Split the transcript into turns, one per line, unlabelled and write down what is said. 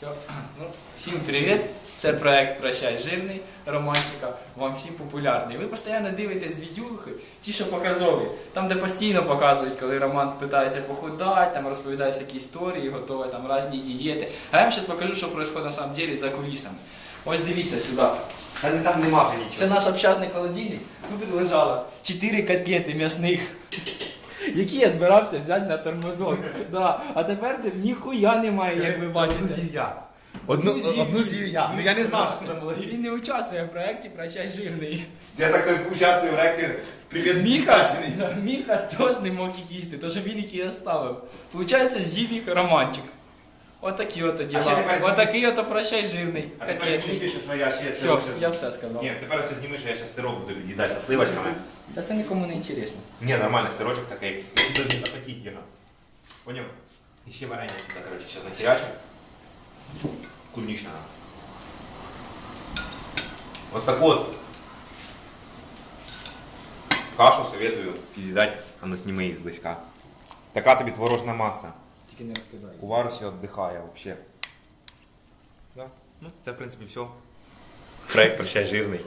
Все. Ну, всім привіт! Це проект Прощай жирний романчика. Вам всім популярний. Ви постійно дивитесь відюхи, ті, що показові. Там, де постійно показують, коли Роман питається похудати, там розповідає всякі історії, готові там різні дієти. А я вам зараз покажу, що відбувається на самом деле за кулісами. Ось дивіться сюди.
Та не там нема вже нічого.
Це наш общасний холодильник. Тут лежало 4 котлети м'ясних. Які я збирався взяти на тормозок. Да. А тепер ти ніхуя немає, як ви бачите.
Одну з'їв я. Одну,
Одну з'їв.
одну з'їв я. Ну я не знав, що це там було.
І він не участвує в проєкті Прощай жирний.
Я так участвую в проєкті Привіт,
Міха,
Міха.
Міха теж не мог їх їсти, тому що він їх і оставив. Получається, з'їв їх романчик. Отакі ото
ще
діла.
тепер зніми.
Отакий ото прощай жирний.
А тепер
Котлетний.
зніміть, що я ще
Все,
сироп.
я все сказав.
Ні, тепер все зніми, що я ще сироп буду від'їдати з сливочками.
Та це нікому не інтересно.
Ні, нормальний сирочок такий. Дуже апетитно. Поняв? І ще варення сюди, коротше, зараз нахерячим. Клубничного. Вот так вот. Кашу советую під'їдати, а ну сніми її зблизька. Така тобі творожна маса.
Тільки не розкидай.
У Варусі віддихає взагалі. Да? Ну, це в принципі все. Проект прощай жирний.